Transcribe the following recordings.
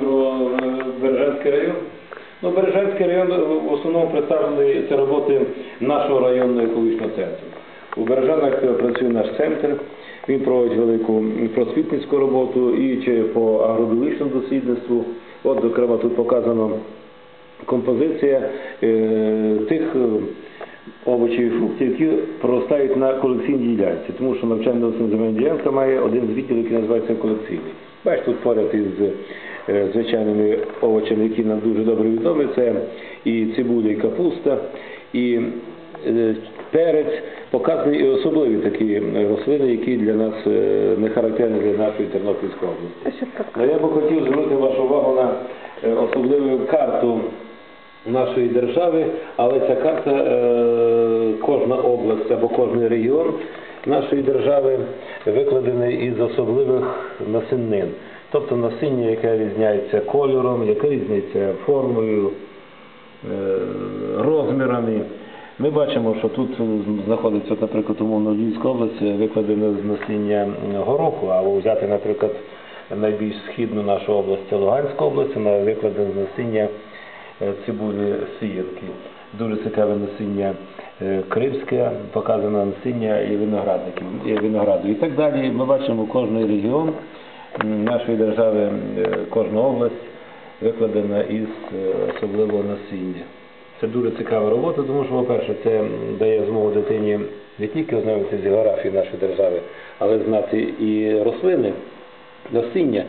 Про е, Бережанський район. Ну, Бережанський район е, в основному представлений це роботи нашого районного екологічного центру. У Бережанах е, працює наш центр, він проводить велику просвітницьку роботу і по агробіологічному дослідництву. От, зокрема, тут показано композиція тих овочів і фруктів, які проростають на колекційній ділянці, тому що навчальна земельна ділянка має один з відділів, який називається колекційний. Бачиш, тут поряд із е, звичайними овочами, які нам дуже добре відомі, це і цибуля, і капуста, і е, перець, показані і особливі такі е, рослини, які для нас не характерні для нашої Тернопільської області. Ну, я би хотів звернути вашу увагу на особливу карту нашої держави, але ця карта, е, кожна область або кожний регіон нашої держави викладений із особливих насіннин. Тобто насіння, яке різняється кольором, яке різняється формою, е, розмірами. Ми бачимо, що тут знаходиться, наприклад, умовно Львівська область викладена з насіння гороху, або взяти, наприклад, найбільш східну нашу область, це Луганська область, вона викладена з насіння цибулі сіянки. Дуже цікаве насіння е, кримське, показано насіння і виноградників, і винограду. І так далі. Ми бачимо кожний регіон нашої держави, е, кожна область викладена із е, особливого насіння. Це дуже цікава робота, тому що, по-перше, це дає змогу дитині не тільки ознайомитися з географією нашої держави, але знати і рослини, насіння,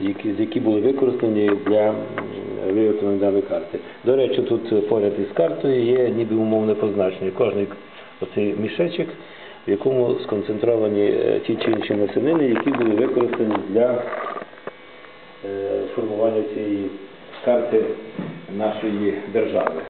які, які були використані для м, виготовлення карти. До речі, тут поряд із картою є ніби умовне позначення. Кожний оцей мішечок, в якому сконцентровані е, ті чи інші насинини, які були використані для е, формування цієї карти нашої держави.